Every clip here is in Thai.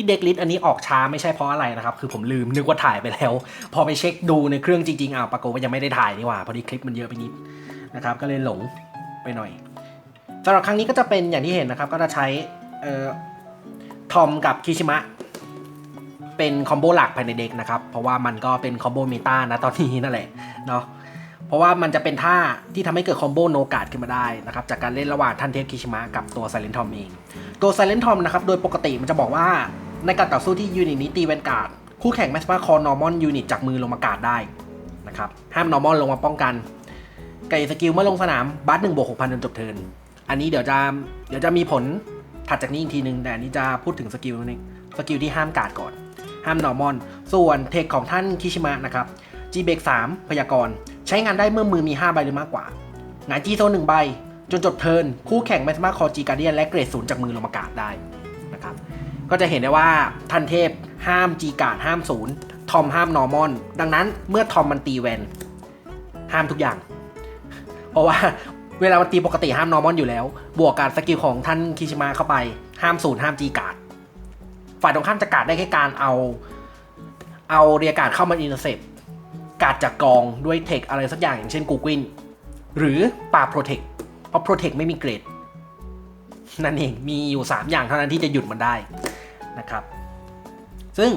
ที่เด็กลิสต์อันนี้ออกช้าไม่ใช่เพราะอะไรนะครับ คือผมลืมนึกว่าถ่ายไปแล้ว พอไปเช็คดูในเครื่องจริงๆอ้าวปรากฏว่ายังไม่ได้ถ่ายนี่หว่าพอดีคลิปมันเยอะไปนิดนะครับก็เลยหลงไปหน่อยสำหรับครั้งนี้ก็จะเป็นอย่างที่เห็นนะครับก็จะใช้ทอมกับคิชิมะเป็นคอมโบหลักภายในเด็กนะครับ เพราะว่ามันก็เป็นคอมโบเมตานะตอนนี้นั่นแหละเนาะเพราะว่ามันจะเป็นท่าที่ทำให้เกิดคอมโบโนกาดขึ้นมาได้นะครับ จากการเล่นระหว่างท่านเทพคิชิมะกับตัวไซเลนทอมเอง ตัวไซเลนทอมนะครับ โดยปกติมันจะบอกว่า ในการต่อสู้ที่ยูนิตนี้ตีแวนการ์ดคู่แข่งแมสมาคอนอร์มอนยูนิตจากมือลงมากาดได้นะครับห้ามนอร์มอนลงมาป้องกันไก่สกิลเมื่อลงสนามบัตหนึ่งบวกหกพันจนจบเทินอันนี้เดี๋ยวจะเดี๋ยวจะมีผลถัดจากนี้อีกทีหนึ่งแต่อันนี้จะพูดถึงสกิลนี้สกิลที่ห้ามการ์ดก่อน ห้ามนอร์มอน ส่วนเทคของท่านคิชิมะนะครับ G เบก3พยากรณ์ใช้งานได้เมื่อมือมี 5 ใบหรือมากกว่าหงายจีโซนหนึ่งใบ จนจบเทินคู่แข่งแมสมาคอจีการเดียนและเกรดศูนย์จากมือลงมากาดได้ ก็จะเห็นได้ว่าทันเทพห้ามจีการ์ดห้ามศูนย์ทอมห้ามนอร์มอน ดังนั้นเมื่อทอมมันตีแวนห้ามทุกอย่าง เพราะว่าเวลามันตีปกติห้ามนอร์มอนอยู่แล้ว บวกกับสกิลของท่านคิชิมะเข้าไป ห้ามศูนย์ห้ามจีการ์ดฝ่ายตรงข้ามจะการ์ดได้แค่การเอาเอาเรียการ์ดเข้ามาอินเตอร์เซปการ์ดจากกองด้วยเทคอะไรสักอย่างอย่างเช่นกูกวินหรือป่าโปรเทคเพราะโปรเทคไม่มีเกรด นั่นเองมีอยู่ 3 อย่างเท่านั้นที่จะหยุดมันได้นะครับ ซึ่ง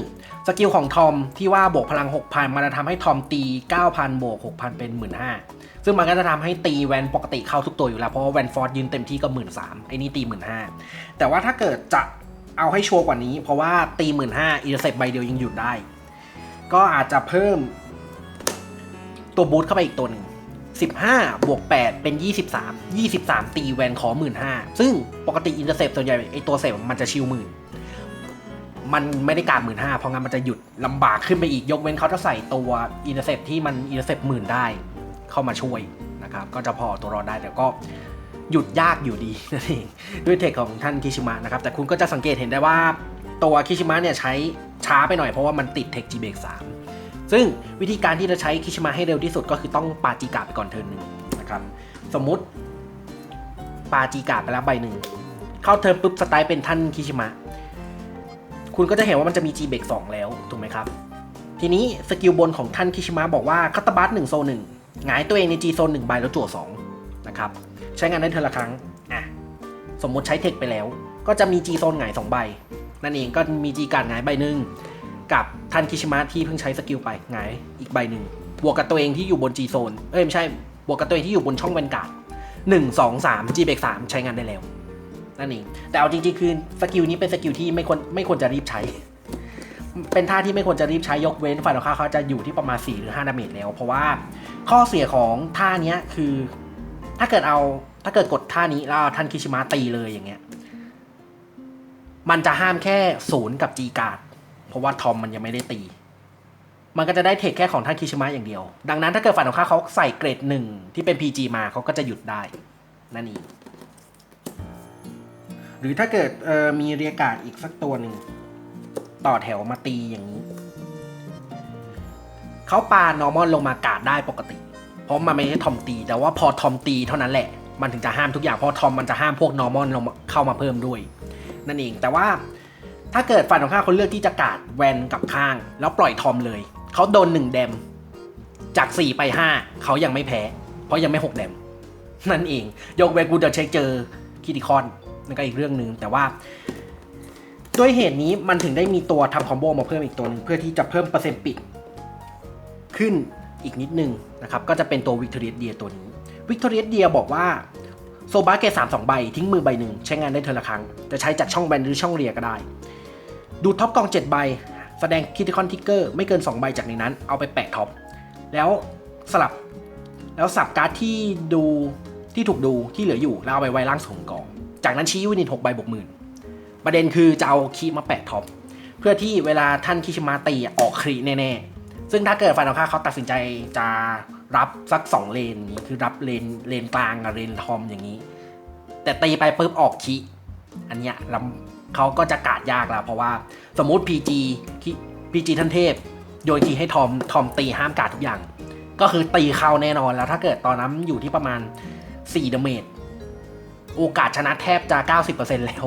สกิลของทอมที่ว่าบวกพลัง 6,000 มันจะทำให้ทอมตี 9,000 บวก 6,000 เป็น 15,000ซึ่งมันก็จะทำให้ตีแวนปกติเข้าทุกตัวอยู่แล้ว เพราะว่าแวนฟอร์ดยืนเต็มที่ก็ 13,000ไอ้นี่ตี 15,000แต่ว่าถ้าเกิดจะเอาให้ชัวร์กว่านี้ เพราะว่าตี 15,000อินเตอร์เซปใบเดียวยังหยุดได้ ก็อาจจะเพิ่มตัวบูทเข้าไปอีกตัวหนึ่ง 15 บวก 8 เป็น 23 23 ตีแวนขอ 15,000ซึ่งปกติอินเตอร์เซปส่วนใหญ่ไอตัวเซปมันจะชิวหมื่นมันไม่ได้การหมื่นห้าเพราะงั้นมันจะหยุดลำบากขึ้นไปอีกยกเว้นเขาจะใส่ตัวอินเตอร์เซปที่มันอินเตอร์เซปหมื่นได้เข้ามาช่วยนะครับ ก็จะพอตัวรอดได้แต่ก็หยุดยากอยู่ดีนั่นเองด้วยเทคของท่านคิชิมะนะครับ แต่คุณก็จะสังเกตเห็นได้ว่าตัวคิชิมะเนี่ยใช้ช้าไปหน่อยเพราะว่ามันติดเทคจีเบกสาม ซึ่งวิธีการที่จะใช้คิชิมะให้เร็วที่สุดก็คือต้องปาจีกาไปก่อนเทิร์นหนึ่งนะครับสมมุติปาจีกาไปแล้วใบหนึ่งเข้าเทิร์นปุ๊บสไตล์เป็นท่านคิชิมะคุณก็จะเห็นว่ามันจะมี G เบรก2แล้วถูกไหมครับ ทีนี้สกิลบนของท่านคิชิมะบอกว่าคัตตาบัสหนึ่งโซนหนึ่งหงายตัวเองใน G โซนหนึ่งใบแล้วจั่วสองนะครับใช้งานได้เทอละครั้งอะสมมติใช้เทคไปแล้ว ก็จะมี G โซนหงายสองใบ นั่นเองก็มี G การหงายใบหนึ่ง กับทันคิชิมะที่เพิ่งใช้สกิลไปหงอีกใบหนึ่งบวกกับตัวเองที่อยู่บน G โซนเอ้ยไม่ใช่บวกกับตัวเองที่อยู่บนช่องแวนการ์ดหนึ่งสองสาม G เบกสามใช้งานได้แล้วนั่นเองแต่เอาจริงๆคือสกิลนี้เป็นสกิลที่ไม่ควรไม่ควรจะรีบใช้ เป็นท่าที่ไม่ควรจะรีบใช้ยกเว้นฝ่ายตรงข้ามเขาจะอยู่ที่ประมาณ 4 หรือ5ดาเมจแล้ว เพราะว่าข้อเสียของท่านี้คือ ถ้าเกิดเอาถ้าเกิดกดท่านี้แล้วท่านคิชิมะตีเลยอย่างเงี้ยมันจะห้ามแค่ศูนย์กับจีการ์ด เพราะว่าทอมมันยังไม่ได้ตี มันก็จะได้เทคแค่ของท่านคิชิมะอย่างเดียว ดังนั้นถ้าเกิดฝ่ายตรงข้ามเขาใส่เกรดหนึ่งที่เป็น PG มาเขาก็จะหยุดได้ นั่นเอง หรือถ้าเกิดมีเรียการ์ดอีกสักตัวหนึ่งต่อแถวมาตีอย่างนี้ เขาปานอร์มอนลงมากาดได้ปกติ เพราะมันไม่ใช่ทอมตี แต่ว่าพอทอมตีเท่านั้นแหละ มันถึงจะห้ามทุกอย่าง เพราะทอมมันจะห้ามพวกนอร์มอนลงเข้ามาเพิ่มด้วย นั่นเอง แต่ว่า ถ้าเกิดฝ่ายตรงข้ามเขาเลือกที่จะกาดแวนกับข้าง แล้วปล่อยทอมเลย เขาโดนหนึ่งแดม จาก 4 ไป 5 เขายังไม่แพ้ เพราะยังไม่ 6 แดม นั่นเอง ยกเว้นกูจะเช็คเจอคิติคอนนั่นก็อีกเรื่องหนึ่งแต่ว่า ด้วยเหตุนี้มันถึงได้มีตัวทำคอมโบมาเพิ่มอีกตัวหนึงเพื่อที่จะเพิ่มเปอร์เซ็นต์ปิด ขึ้นอีกนิดนึงนะครับก็จะเป็นตัววิกตอเรียเดียตัวนี้วิกตอเรียเดียบอกว่าโซบาเกสามสองใบทิ้งมือใบหนึ่งใช้งานได้เทอละครั้งจะใช้จากช่องแบนหรือช่องเรียก็ได้ ดูท็อปกอง 7 ใบ แสดงคิติคอนทิกเกอร์ไม่เกิน 2 ใบจากในนั้น เอาไปแปะท็อป แล้วสลับ แล้วสับการ์ดที่ดูที่ถูกดูที่เหลืออยู่แล้วเอาไปไว้ล่างส่งกอง จากนั้นชี้วินิตหกใบบวกหมื่นประเด็นคือจะเอาคีมาแปะท็อป เพื่อที่เวลาท่านคิชิมาตีออกครีแน่ๆ ซึ่งถ้าเกิดฝ่ายตรงข้ามเขาตัดสินใจจะรับสัก 2 เลนนี้คือรับเลนเลนกลางกับเลนทอมอย่างนี้ แต่ตีไปปุ๊บออกคีอันเนี้ยลำ เขาก็จะกาดยากแล้ว เพราะว่าสมมติ PG คี PG ท่านเทพ โยนคีให้ทอมทอมตีห้ามกาดทุกอย่าง ก็คือตีเข้าแน่นอนแล้วถ้าเกิดตอนนั้นอยู่ที่ประมาณ4ดาเมจโอกาสชนะแทบจะ 90%แล้ว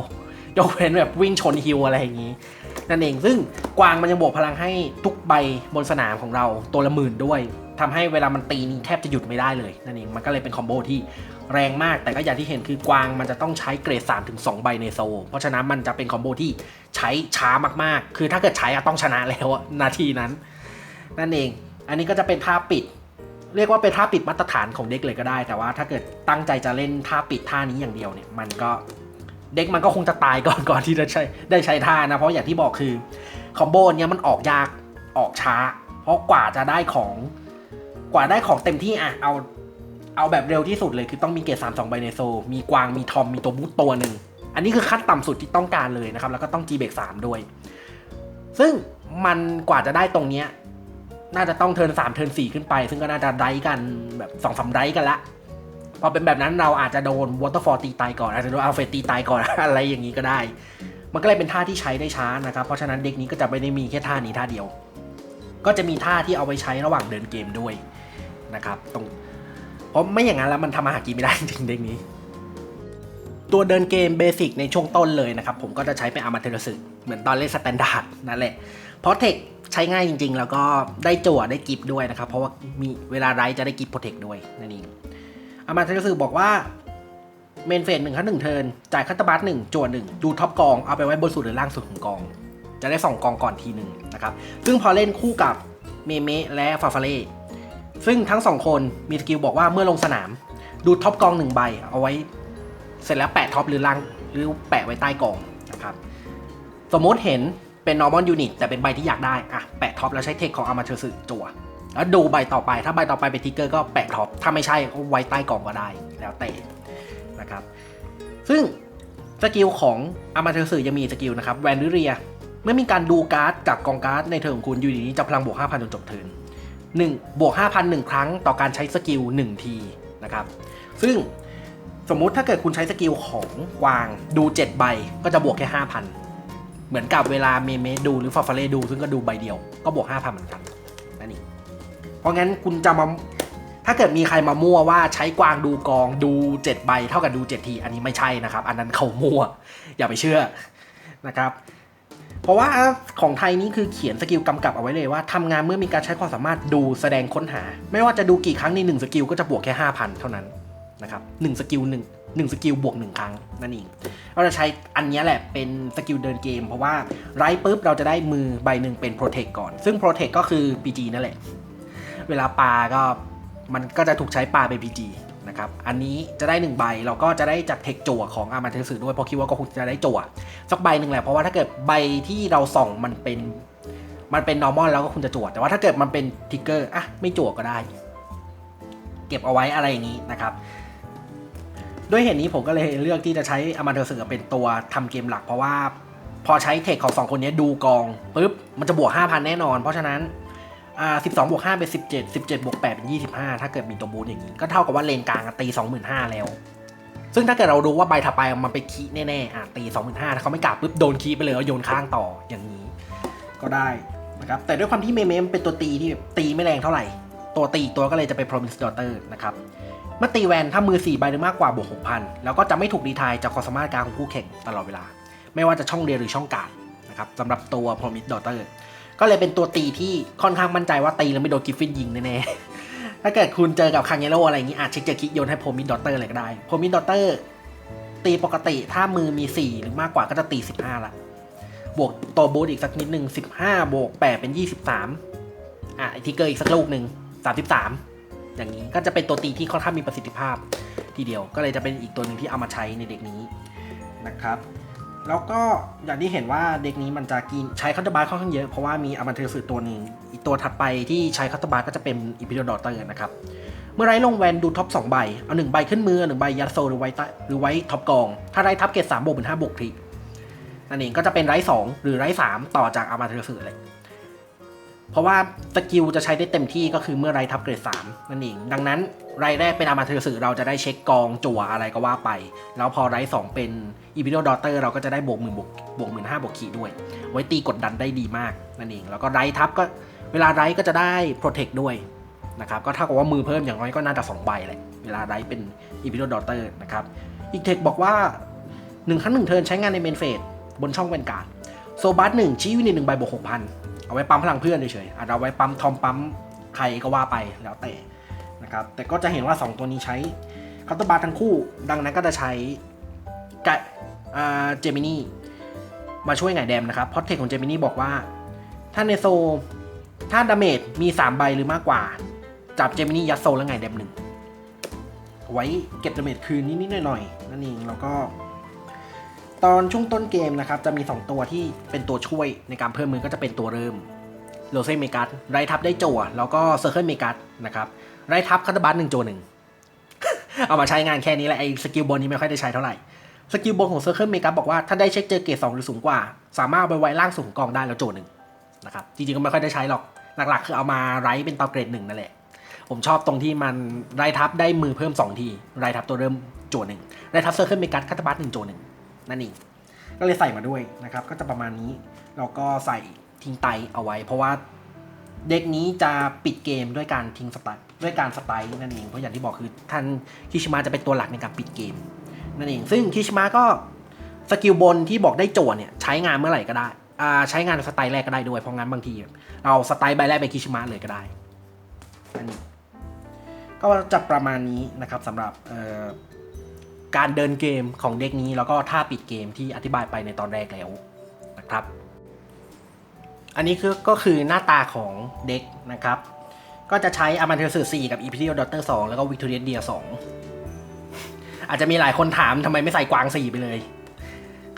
ยกเว้นแบบวิ่งชนฮิวอะไรอย่างนี้ นั่นเองซึ่งกวางมันยังบวกพลังให้ทุกใบบนสนามของเราตัวละหมื่นด้วย ทำให้เวลามันตีนี้แทบจะหยุดไม่ได้เลยนั่นเองมันก็เลยเป็นคอมโบที่แรงมาก แต่ก็อย่างที่เห็นคือกวางมันจะต้องใช้เกรด3ถึง2ใบในโซลเพราะฉะนั้นมันจะเป็นคอมโบที่ใช้ช้ามากๆ คือถ้าเกิดใช้อะต้องชนะแล้วอะนาทีนั้น นั่นเอง อันนี้ก็จะเป็นท่าปิด เรียกว่าเป็นท่าปิดมาตรฐานของเด็กเลยก็ได้ แต่ว่าถ้าเกิดตั้งใจจะเล่นท่าปิดท่านี้อย่างเดียวเนี่ยมันก็เด็กมันก็คงจะตายก่อนก่อนที่จะใช้ได้ใช้ท่านะเพราะอย่างที่บอกคือคอมโบเนี้ยมันออกยากออกช้า เพราะกว่าจะได้ของ กว่าได้ของเต็มที่อะเอาเอาแบบเร็วที่สุดเลยคือต้องมีเกรดสามสองใบในโซ มีกวางมีทอมมีตัวบูตตัวหนึ่ง อันนี้คือขั้นต่ำสุดที่ต้องการเลยนะครับ แล้วก็ต้อง G เบรกสามด้วย ซึ่งมันกว่าจะได้ตรงเนี้ยน่าจะต้องเทิร์นสามเทิร์นสี่ขึ้นไป ซึ่งก็น่าจะได้กันแบบสองสามได้กันละพอเป็นแบบนั้นเราอาจจะโดนวอเตอร์ฟอร์ตีตายก่อนอาจจะโดนอัลเฟตีตายก่อนอะไรอย่างนี้ก็ได้ มันก็เลยเป็นท่าที่ใช้ได้ช้านะครับ เพราะฉะนั้นเด็กนี้ก็จะไม่ได้มีแค่ท่านี้ท่าเดียว ก็จะมีท่าที่เอาไปใช้ระหว่างเดินเกมด้วย นะครับตรงเพราะไม่อย่างนั้นแล้วมันทำอาหารกินไม่ได้จริงๆเด็กนี้ ตัวเดินเกมเบสิกในช่วงต้นเลยนะครับ ผมก็จะใช้เป็นอามาเทอร์สึเหมือนตอนเล่นสแตนดาร์ดนั่นแหละเพราะเทคใช้ง่ายจริง ๆ แล้วก็ได้จั่วได้กิฟด้วยนะครับ เพราะว่ามีเวลาไรจะได้กิฟโปรเทคด้วยนั่นเองอามาเทอร์สึบอกว่าเมนเฟสหนึ่งขั้นหนึ่งเทิร์นจ่ายคัตบัสหนึ่งจั่วหนึ่งดูท็อปกองเอาไปไว้บนสุดหรือล่างสุดของกอง จะได้สองกองก่อนทีหนึ่งนะครับซึ่งพอเล่นคู่กับเมเมะและฟาฟาเล่ ซึ่งทั้งสองคนมีสกิลบอกว่าเมื่อลงสนาม ดูท็อปกองหนึ่งใบ เอาไว้ เสร็จแล้วแปะท็อปหรือล่างหรือแปะไว้ใต้กองนะครับสมมติเห็นเป็น normal unit แต่เป็นใบที่อยากได้อะแปะท็อปแล้วใช้เทคของ amateur สึจั่วแล้วดูใบต่อไป ถ้าใบต่อไปเป็นทิกเกอร์ก็แปะท็อป ถ้าไม่ใช่ก็ไว้ใต้กองก็ได้ แล้วแต่นะครับ ซึ่งสกิลของ amateur สึยังมีสกิลนะครับแวนดิเรีย เมื่อมีการดูการ์ดจากกองการ์ดในเทิร์นของคุณอยู่ดีนี้จะพลังบวก 5,000 จนจบเทิร์น หนึ่งบวก5,000หนึ่งครั้งต่อการใช้สกิล 1 ทีนะครับ ซึ่งสมมุติถ้าเกิดคุณใช้สกิลของกวางดู 7 ใบก็จะบวกแค่ 5,000 เหมือนกับเวลาเมเมดูหรือฟาฟาเรดู ซึ่งก็ดูใบเดียวก็บวก 5,000 เหมือนกันนั่นเองเพราะงั้นคุณจะมาถ้าเกิดมีใครมามั่วว่าใช้กวางดูกองดู 7 ใบ เท่ากับดู 7 ที อันนี้ไม่ใช่นะครับ อันนั้นเขามั่ว อย่าไปเชื่อนะครับ เพราะว่าของไทยนี้คือเขียนสกิลกำกับเอาไว้เลยว่าทำงานเมื่อมีการใช้ความสามารถดูแสดงค้นหา ไม่ว่าจะดูกี่ครั้งในหนึ่งสกิลก็จะบวกแค่ 5,000 เท่านั้นนะครับหนึ่งสกิลหนึ่งหนึ่งสกิลบวกหนึ่งครั้งนั่นเองเราจะใช้อันนี้แหละเป็นสกิลเดินเกม เพราะว่าไรปุ๊บเราจะได้มือใบหนึ่งเป็นโปรเทคก่อน ซึ่งโปรเทคก็คือ PG นั่นแหละ เวลาปาก็มันก็จะถูกใช้ปาเป็น PG นะครับ อันนี้จะได้หนึ่งใบเราก็จะได้จากเทคจั่วของอามาเทสึด้วยเพราะคิดว่าก็คงจะได้จั่วสักใบหนึ่งแหละเพราะว่าถ้าเกิดใบที่เราส่องมันเป็นมันเป็น normal แล้วก็คุณจะจั่วแต่ว่าถ้าเกิดมันเป็นทิกเกอร์อะไม่จั่วก็ได้ เก็บเอาไว้อะไรอย่างนี้นะครับด้วยเหตุนี้ผมก็เลยเลือกที่จะใช้อามาเทอร์สึเป็นตัวทำเกมหลัก เพราะว่าพอใช้เทคของสองคนนี้ดูกองปุ๊บมันจะบวก5,000 แน่นอน เพราะฉะนั้น อ่า12บวก5เป็น17 17บวก8เป็น25ถ้าเกิดมีตัวบูทอย่างนี้ ก็เท่ากับว่าเลนกลางอะตี25,000แล้ว ซึ่งถ้าเกิดเรารู้ว่าใบถัดไปมันไปคีแน่ๆอะตี25,000ถ้าเขาไม่กลับปุ๊บโดนคีไปเลยแล้วโยนข้างต่ออย่างนี้ ก็ได้นะครับแต่ด้วยความที่เมเมมเป็นตัวตีที่ตีไม่แรงเท่าไหร่ ตัวตีตัวก็เลยจะเป็น Promise Daughter นะครับเมื่อตีแวนถ้ามือ4ใบหรือมากกว่าบวก6,000 แล้วก็จะไม่ถูกดีทายจากความสามารถการของคู่แข่งตลอดเวลา ไม่ว่าจะช่องเรียนหรือช่องการดนะครับสำหรับตัว Promise Daughter ก็เลยเป็นตัวตีที่ค่อนข้างมั่นใจว่าตีแล้วไม่โดนกิฟฟินยิงแน่ๆ ถ้าเกิดคุณเจอกับคังเยโรอะไรอย่างนี้อาจเช็คเจอคิกโยนให้ Promise Daughter อะไรก็ได้ Promise Daughter ตีปกติถ้ามือมี 4 หรือมากกว่าก็จะตี 15 ละ บวกตัวบูทอีกสักนิดหนึ่ง15 บวก 8 เป็น 23 อะไอทิกเกอร์อีกสักลูกหนึ่ง33 อย่างนี้ก็จะเป็นตัวตีที่ค่อนข้างมีประสิทธิภาพทีเดียวก็เลยจะเป็นอีกตัวหนึ่งที่เอามาใช้ในเด็กนี้นะครับ แล้วก็อย่างที่เห็นว่าเด็กนี้มันจะกินใช้คัตเตอร์บาร์ค่อนข้างเยอะ เพราะว่ามีอามาเทอร์สื่อตัวหนึ่งอีกตัวถัดไปที่ใช้คัตเตอร์บาร์ก็จะเป็นอิพิโดดอเตอร์นะครับ เมื่อไรลงแวนดูท็อป2ใบ เอา1ใบขึ้นมือหนึ่งใบยัดโซหรือไว้หรือไว้ท็อปกอง ถ้าไรทับเกตสามบวกเป็นห้าบวกทีนั่นเองก็จะเป็นไรสองหรือไรสามต่อจากอามาเทอร์สื่อเลย เพราะว่าสกิลจะใช้ได้เต็มที่ก็คือเมื่อไรทับเกรด3นั่นเอง ดังนั้นไรแรกเป็นอามาเทอร์สือเราจะได้เช็คกองจั่วอะไรก็ว่าไป แล้วพอไรสองเป็นอีพิโดดอเตอร์เราก็จะได้บวกหมื่นบวกบวกหมื่นห้าบวกขีดด้วย ไว้ตีกดดันได้ดีมากนั่นเอง แล้วก็ไรทับก็เวลาไรก็จะได้โปรเทคด้วยนะครับก็เท่ากับว่ามือเพิ่มอย่างน้อยก็น่าจะ2ใบแหละเวลาไรเป็นอีพิโดดอเตอร์นะครับอีกเทคบอกว่า1ครั้งหนึ่งเทินใช้งานในเมนเฟสบนช่องเวนการ์ดโซบัสหนึ่งชี้ยูนิตหนึ่งใบบวกหกพัน เอาไว้ปั๊มพลังเพื่อนเฉยๆอาจจะเอาไว้ปั๊มทอมปั๊มใครก็ว่าไปแล้วแต่นะครับแต่ก็จะเห็นว่า 2 ตัวนี้ใช้คาร์ตบาร์ทั้งคู่ ดังนั้นก็จะใช้กะเจมินี่มาช่วยไงแดมนะครับเพราะเทคของเจมินี่บอกว่า ถ้าในโซถ้าดาเมจมี 3 ใบหรือมากกว่า จับเจมินี่ยัดโซแล้วไงแดมหนึ่งไว้เก็บดาเมจคืนนิดๆหน่อยๆนั่นเองแล้วก็ ตอนช่วงต้นเกมนะครับจะมี 2 ตัวที่เป็นตัวช่วยในการเพิ่มมือก็จะเป็นตัวเริ่มโรเซ่เมกัสไรทับได้จัวแล้วก็เซอร์เคิลเมกัสนะครับไรทับคัตาบัสหนึ่งโจหนึ่งเอามาใช้งานแค่นี้แหละไอ้สกิลบนนี้ไม่ค่อยได้ใช้เท่าไหร่สกิลบนของเซอร์เคิลเมกัสบอกว่าถ้าได้เช็คเจอเกรดสองหรือสูงกว่า สามารถเอาไปไว้ล่างสูงกองได้แล้วโจหนึ่งนะครับจริงๆก็ไม่ค่อยได้ใช้หรอกหลักๆ คือเอามาไรเป็นตอเกรดหนึ่งนั่นแหละผมชอบตรงที่มันไรทับได้มือเพิ่ม 2 ทีไรทับตัวเริ่มโจหนึ่งไรทับเซอร์เคิลเมกัสคัตบัสหนึ่งโจหนึ่ง นั่นเองก็เลยใส่มาด้วยนะครับ ก็จะประมาณนี้เราก็ใส่ทิ้งไตเอาไว้ เพราะว่าเด็กนี้จะปิดเกมด้วยการทิ้งสไตล์ด้วยการสไตล์นั่นเอง เพราะอย่างที่บอกคือท่านคิชิมะจะเป็นตัวหลักในการปิดเกมนั่นเอง ซึ่งคิชิมะก็สกิลบนที่บอกได้โจทย์เนี่ยใช้งานเมื่อไหร่ก็ได้อ่าใช้งานสไตล์แรกก็ได้ด้วย เพราะงั้นบางที เราสไตล์ใบแรกเป็นคิชิมะเลยก็ได้อันนี้ก็จะประมาณนี้นะครับสำหรับ การเดินเกมของเด็กนี้แล้วก็ท่าปิดเกมที่อธิบายไปในตอนแรกแล้วนะครับ อันนี้คือก็คือหน้าตาของเด็กนะครับ ก็จะใช้อามันเทอร์สือ4กับอีพี d ดอเตอร์2แล้วก็วิกตอเรียเดีย2อาจจะมีหลายคนถามทำไมไม่ใส่กวาง4ไปเลย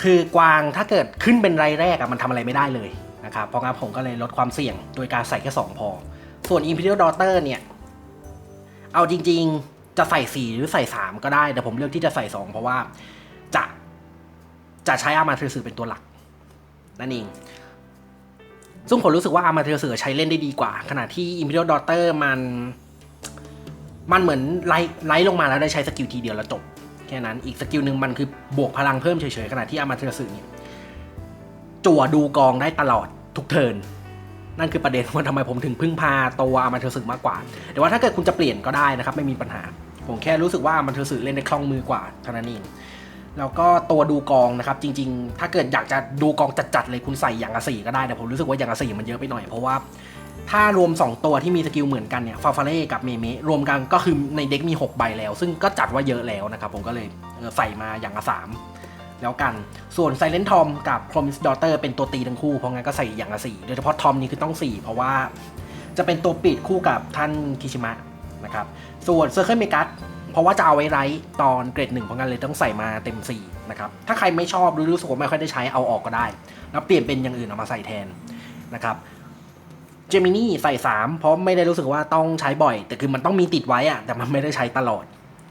คือกวางถ้าเกิดขึ้นเป็นไรายแรกอะมันทำอะไรไม่ได้เลยนะครับเพราะงั้นผมก็เลยลดความเสี่ยงโดยการใส่แค่2พอ ส่วน Imperial Daughter เนี่ย เอาจริง ๆ จะใส่สี่หรือใส่สามก็ได้ แต่ผมเลือกที่จะใส่สองเพราะว่าจะจะใช้อามาเทอร์สือเป็นตัวหลัก นั่นเอง ซึ่งผมรู้สึกว่าอามาเทอร์สือใช้เล่นได้ดีกว่า ขณะที่ Imperial Daughter มัน มันเหมือนไล่ไล่ลงมาแล้วได้ใช้สกิลทีเดียวแล้วจบ แค่นั้นอีกสกิลหนึ่งมันคือบวกพลังเพิ่มเฉยๆขณะที่อามาเทอร์สือเนี่ยจั่วดูกองได้ตลอดทุกเทิร์นนั่นคือประเด็นว่าทำไมผมถึงพึ่งพาตัวอามันเทอร์สึกมากกว่า แต่ว่าถ้าเกิดคุณจะเปลี่ยนก็ได้นะครับ ไม่มีปัญหา ผมแค่รู้สึกว่ามันเทอร์สึกเล่นได้คล่องมือกว่าเท่านั้นเองแล้วก็ตัวดูกองนะครับ จริง ๆ ถ้าเกิดอยากจะดูกองจัดๆเลยคุณใส่อย่างละสี่ก็ได้แต่ผมรู้สึกว่าอย่างละสี่มันเยอะไปหน่อยเพราะว่าถ้ารวม 2 ตัวที่มีสกิลเหมือนกันเนี่ยฟาฟาเล่กับเมเมรวมกันก็คือในเด็กมี 6 ใบแล้ว ซึ่งก็จัดว่าเยอะแล้วนะครับ ผมก็เลยใส่มาอย่างละสามแล้วกันส่วน Silent Tom กับ Promise Daughter เป็นตัวตีทั้งคู่ เพราะงั้นก็ใส่อย่างละสี่โดยเฉพาะทอมนี่คือต้อง 4 เพราะว่าจะเป็นตัวปิดคู่กับท่านคิชิมะนะครับ ส่วน Circle m e g a เพราะว่าจะเอาไว้ไรตอนเกรดหนึ่งเพราะงั้นเลยต้องใส่มาเต็ม4นะครับถ้าใครไม่ชอบหรือรู้สึกว่าไม่ค่อยได้ใช้เอาออกก็ได้ แล้วเปลี่ยนเป็นอย่างอื่นเอามาใส่แทนนะครับเจมินี่ใส่ 3 เพราะไม่ได้รู้สึกว่าต้องใช้บ่อย แต่คือมันต้องมีติดไว้อะแต่มันไม่ได้ใช้ตลอด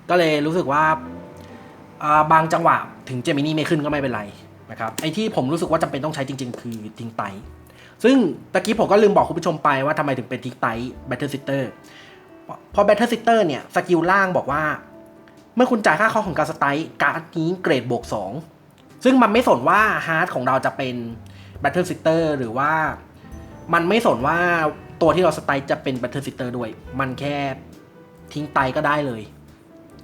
ก็เลยรู้สึกว่าบางจังหวะถึงเจมินี่ไม่ขึ้นก็ไม่เป็นไรนะครับไอที่ผมรู้สึกว่าจำเป็นต้องใช้จริง ๆ คือทิงไตซึ่งตะกี้ผมก็ลืมบอกคุณผู้ชมไปว่าทำไมถึงเป็นทิงไตแบตเตอร์ซิสเตอร์ พอแบตเตอร์ซิสเตอร์เนี่ย สกิลล่างบอกว่า เมื่อคุณจ่ายค่าคอของการสไตล์การ์ดนี้เกรดบวก 2 ซึ่งมันไม่สนว่าฮาร์ดของเราจะเป็นแบตเตอร์ซิสเตอร์หรือว่า มันไม่สนว่าตัวที่เราสไตล์จะเป็นแบตเตอร์ซิสเตอร์ด้วย มันแค่ทิ้งไตก็ได้เลย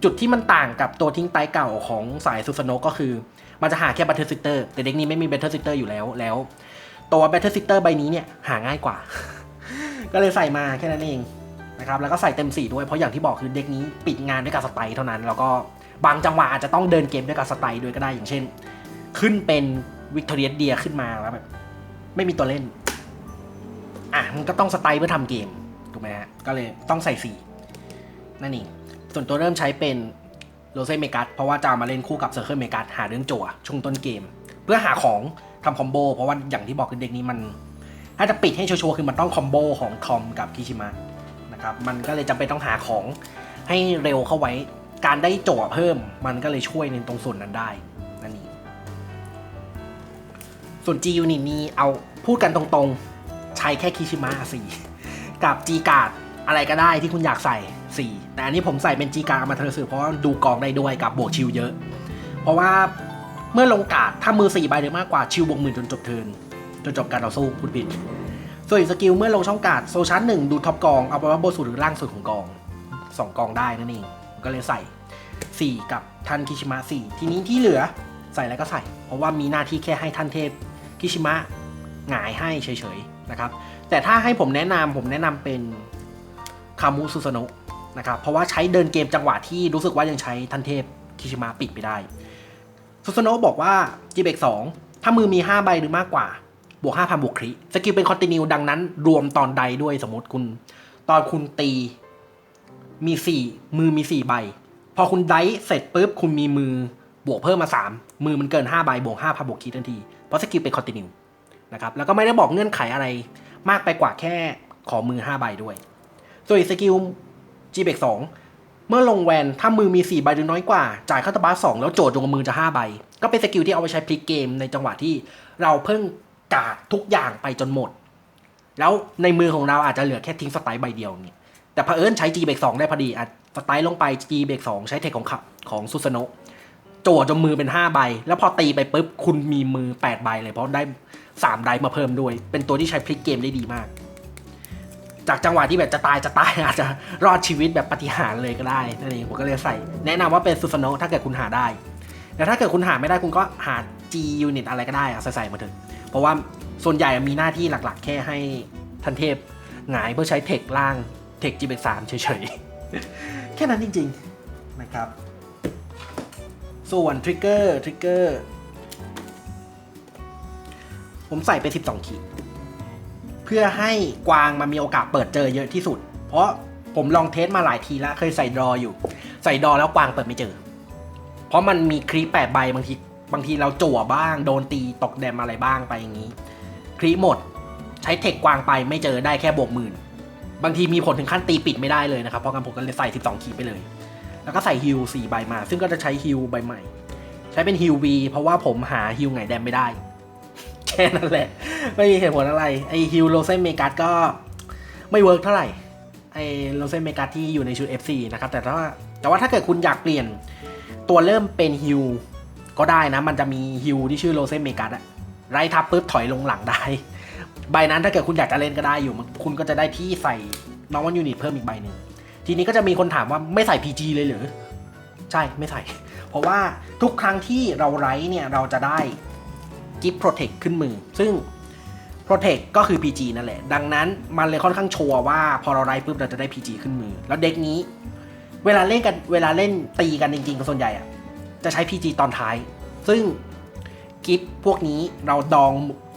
จุดที่มันต่างกับตัวทิ้งไตเก่าของสายซูซโนก็คือ มันจะหาแค่แบัตเทอร์ซิสเตอร์แต่เด็กนี้ไม่มีแบัตเทอร์ซิสเตอร์อยู่แล้วแล้วตัวแบัตเทอร์ซิสเตอร์ใบนี้เนี่ยหาง่ายกว่า ก็เลยใส่มาแค่นั้นเอง นะครับแล้วก็ใส่เต็มสีด้วยเพราะอย่างที่บอกคือเด็กนี้ปิดงานด้วยการสไตล์เท่านั้น แล้วก็บางจังหวะอาจจะต้องเดินเกมด้วยการสไตล์ด้วยก็ได้อย่างเช่น ขึ้นเป็นวิกตอเรียเดียขึ้นมาแล้วแบบไม่มีตัวเล่นอะมันก็ต้องสไตล์เพื่อทำเกมถูกไหมฮะก็เลยต้องใส่สีนั่นเองส่วนตัวเริ่มใช้เป็นโรเซ่เมกัสเพราะว่าจะามาเล่นคู่กับเซอร์เคิลเมกัสหาเรื่องจั่วช่วงต้นเกม เพื่อหาของทำคอมโบเพราะว่าอย่างที่บอกคือเด็กนี้มัน ถ้าจะปิดให้ชัวร์คือมันต้องคอมโบของทอมกับคิชิมะ นะครับมันก็เลยจำเป็นต้องหาของให้เร็วเข้าไว้ การได้โจั่วเพิ่ม มันก็เลยช่วยในตรงส่วนนั้นได้นั่นเองส่วน G Unit นี่เอาพูดกันตรงๆ ใช้แค่คิชิมะสี่กับ G การ์ดอะไรก็ได้ที่คุณอยากใส่ 4 แต่อันนี้ผมใส่เป็น G การ์ดมาเทอร์สือเพราะว่าดูกองได้ด้วยกับบวกชิลเยอะ เพราะว่าเมื่อลงกาดถ้ามือ4ใบหรือมากกว่าชิลบวกหมื่นจนจบเทินจนจบการต่อสู้พูดผิด ส่วนอีกสกิลเมื่อลงช่องการ์ดโซชาร์หนึ่งดูท็อปกอง เอาไปว่าบนสุดหรือล่างสุดของกอง2กองได้นั่นเองก็เลยใส่ 4 กับท่านคิชิมะ4 ทีนี้ที่เหลือใส่อะไรก็ใส่ เพราะว่ามีหน้าที่แค่ให้ท่านเทพคิชิมะหงายให้เฉยๆนะครับ แต่ถ้าให้ผมแนะนำผมแนะนำเป็นคามุสุสโนะนะครับ เพราะว่าใช้เดินเกมจังหวะที่รู้สึกว่ายังใช้ทันเทพคิชิมะปิดไม่ได้ สุสโนะบอกว่าจีเบกสองถ้ามือมี 5 ใบหรือมากกว่า บวก5,000บวกคริสกิลเป็นคอนติเนียดังนั้น รวมตอนใดด้วยสมมติคุณ ตอนคุณตี มี4มือมี4ใบ พอคุณได้เสร็จปุ๊บคุณมีมือบวกเพิ่มมา3มือมันเกิน5ใบบวก5,000บวกคริทันที เพราะสกิลเป็นคอนติเนียนะครับแล้วก็ไม่ได้บอกเงื่อนไขอะไร มากไปกว่าแค่ขอมือ5ใบด้วย ส่วนอีกสกิล g b 2เมื่อลงแวนถ้ามือมี4ใบหรือน้อยกว่า จ่ายเข้าตบาสองแล้วโจทย์ลงกับมือจะ5ใบ ก็เป็นสกิลที่เอาไปใช้พลิกเกมในจังหวะที่เราเพิ่ง กาดทุกอย่างไปจนหมด แล้วในมือของเราอาจจะเหลือแค่ทิ้งสไตล์ใบเดียวเนี่ย แต่เผอิญใช้ G เบรก2ได้พอดีอะสไตล์ลงไป G เบรก2ใช้เทคของขับของซุสโนโจทย์จนมือเป็น 5 ใบ แล้วพอตีไปปุ๊บ คุณมีมือ 8 ใบเลยเพราะได้ 3 ไดมาเพิ่มด้วย เป็นตัวที่ใช้พลิกเกมได้ดีมาก จากจังหวะที่แบบจะตายจะตายอาจจะรอดชีวิตแบบปฏิหารเลยก็ได้นั่นเองผมก็เลยใส่ แนะนำว่าเป็นซุสโนถ้าเกิดคุณหาได้ แต่ถ้าเกิดคุณหาไม่ได้คุณก็หา G unit อะไรก็ได้อะใส่ๆมาเถอะเพราะว่าส่วนใหญ่มีหน้าที่หลักๆ แค่ให้ทันเทพหงายเพื่อใช้เทคล่างเทค G เบกสามเฉยๆ แค่นั้นจริงๆนะครับ ส่วนทริกเกอร์ทริกเกอร์ผมใส่ไป 12 ขีด เพื่อให้กวางมันมีโอกาสเปิดเจอเยอะที่สุด เพราะผมลองเทสมาหลายทีแล้ว เคยใส่ดรออยู่ ใส่ดรอแล้วกวางเปิดไม่เจอ เพราะมันมีครีปแปดใบบางที บางทีเราจั่วบ้าง โดนตีตกแดมอะไรบ้างไปอย่างนี้ครีหมดใช้เทคกวางไปไม่เจอได้แค่บวกหมื่น บางทีมีผลถึงขั้นตีปิดไม่ได้เลยนะครับ เพราะงั้นผมก็เลยใส่ 12 ขีดไปเลย แล้วก็ใส่ฮิล4ใบมา ซึ่งก็จะใช้ฮิลใบใหม่ ใช้เป็นฮิล V เพราะว่าผมหาฮิลไงแดมไม่ได้ แค่นั้นแหละ ไม่มีเหตุผลอะไร ไอฮิลโรเซนเมกัสก็ไม่เวิร์กเท่าไหร่ ไอโรเซนเมกัสที่อยู่ในชุด FC นะครับ แต่ถ้าแต่ว่าถ้าเกิดคุณอยากเปลี่ยนตัวเริ่มเป็นฮิล ก็ได้นะ มันจะมีฮิลที่ชื่อโรเซนเมกัสอะไล่ทับปุ๊บถอยลงหลังได้ ใบนั้นถ้าเกิดคุณอยากจะเล่นก็ได้อยู่ คุณก็จะได้ที่ใส่นอวันยูนิตเพิ่มอีกใบหนึ่ง ทีนี้ก็จะมีคนถามว่าไม่ใส่ PG เลยหรือ ใช่ไม่ใส่ เพราะว่าทุกครั้งที่เราไรเนี่ยเราจะได้กิฟต์โปรเทคขึ้นมือ ซึ่งโปรเทคก็คือ PG นั่นแหละ ดังนั้นมันเลยค่อนข้างชัวร์ว่าพอเราไรปุ๊บเราจะได้ PG ขึ้นมือ แล้วเด็กนี้ เวลาเล่นกันเวลาเล่นตีกันจริงๆก็ส่วนใหญ่อะ จะใช้ PG ตอนท้าย ซึ่งกิฟพวกนี้เราดอง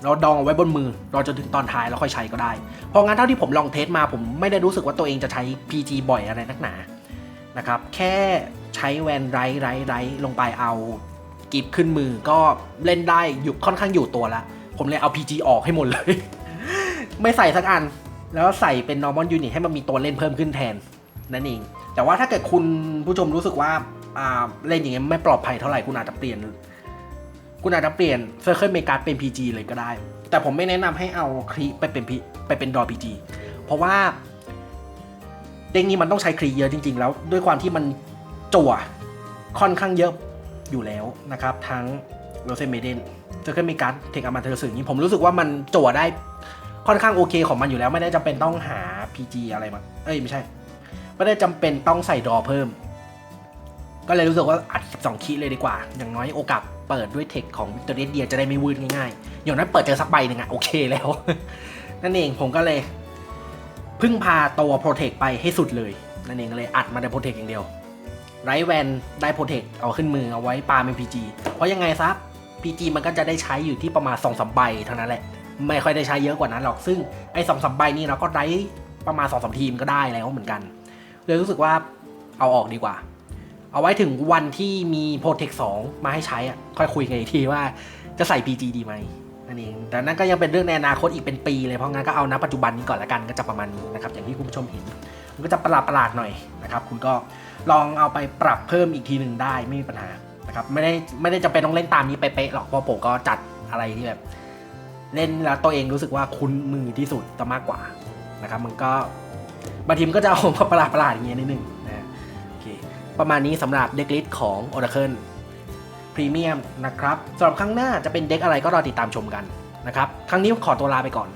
เราดองเอาไว้บนมือ เราจะถึงตอนท้ายแล้วค่อยใช้ก็ได้ เพราะงั้นเท่าที่ผมลองเทสมาผมไม่ได้รู้สึกว่าตัวเองจะใช้ PG บ่อยอะไรนักหนา นะครับ แค่ใช้แวนไรไรไรลงไปเอากิฟขึ้นมือก็เล่นได้อยู่ค่อนข้างอยู่ตัวละ ผมเลยเอา PG ออกให้หมดเลย ไม่ใส่สักอัน แล้วใส่เป็น normal unit ให้มันมีตัวเล่นเพิ่มขึ้นแทนนั่นเอง แต่ว่าถ้าเกิดคุณผู้ชมรู้สึกว่า เล่นอย่างเงี้ยไม่ปลอดภัยเท่าไหร่คุณอาจจะเปลี่ยน คุณอาจจะเปลี่ยน Circle m e g a เป็น PG เลยก็ได้ แต่ผมไม่แนะนำให้เอาครีไปเป็นไปเป็นดอ PG เพราะว่าเด้งนี้มันต้องใช้ครีเยอะจริง ๆ แล้ว ด้วยความที่มันจั่วค่อนข้างเยอะอยู่แล้วนะครับ ทั้งโรเซนเมเดนเซอร์เคิลเมการ์ดเทคอามาเธอสื่อนี้ผมรู้สึกว่ามันจั่วได้ค่อนข้างโอเคของมันอยู่แล้วไม่ได้จำเป็นต้องหา PG อะไรมา เอ้ยไม่ใช่ ไม่ได้จำเป็นต้องใส่ดอเพิ่ม ก็เลยรู้สึกว่าอัด12คีเลยดีกว่า อย่างน้อยโอกาสเปิดด้วยเทคของวิกตอรียเดียจะได้ไม่วืดง่ายๆ อย่างนั้นเปิดเจอสักใบหนึ่งอะโอเคแล้ว นั่นเองผมก็เลยพึ่งพาตัวโปรเทคไปให้สุดเลย นั่นเองเลยอัดมาในโปรเทคอย่างเดียวไรแวนได้โปรเทคเอาขึ้นมือเอาไว้ปาเป็น PG เพราะยังไงซะ PG มันก็จะได้ใช้อยู่ที่ประมาณ2อสใบเท่านั้นแหละ ไม่ค่อยได้ใช้เยอะกว่านั้นหรอกซึ่งไอ้สองสามใบนี่เราก็ได้ประมาณ2อสทีมก็ได้แล้วเหมือนกันเลยรู้สึกว่าเอาออกดีกว่า เอาไว้ถึงวันที่มีโปรเทค2มาให้ใช้อะค่อยคุยกันอีกทีว่าจะใส่ PG ดีไหมนั่นเองแต่นั่นก็ยังเป็นเรื่องในอนาคตอีกเป็นปีเลยเพราะงั้นก็เอาณปัจจุบันนี้ก่อนละกันก็จะประมาณนี้นะครับอย่างที่คุณผู้ชมเห็นมันก็จะประหลาดประหลาดๆหน่อยนะครับคุณก็ลองเอาไปปรับเพิ่มอีกทีหนึ่งได้ไม่มีปัญหานะครับไม่ได้ไม่ได้จำเป็นต้องเล่นตามนี้ไปเป๊ะหรอกเพราะผมก็จัดอะไรที่แบบเล่นแล้วตัวเองรู้สึกว่าคุ้นมือที่สุดจะมากกว่านะครับมันก็บางทีมก็จะเอามาประหลาดประหลาดๆอย่างเงี้ยนิดนึง ประมาณนี้สำหรับเด็กลิสของ Oracle พรีเมียมนะครับสำหรับครั้งหน้าจะเป็นเด็กอะไรก็รอติดตามชมกันนะครับ ครั้งนี้ขอตัวลาไปก่อน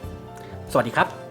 สวัสดีครับ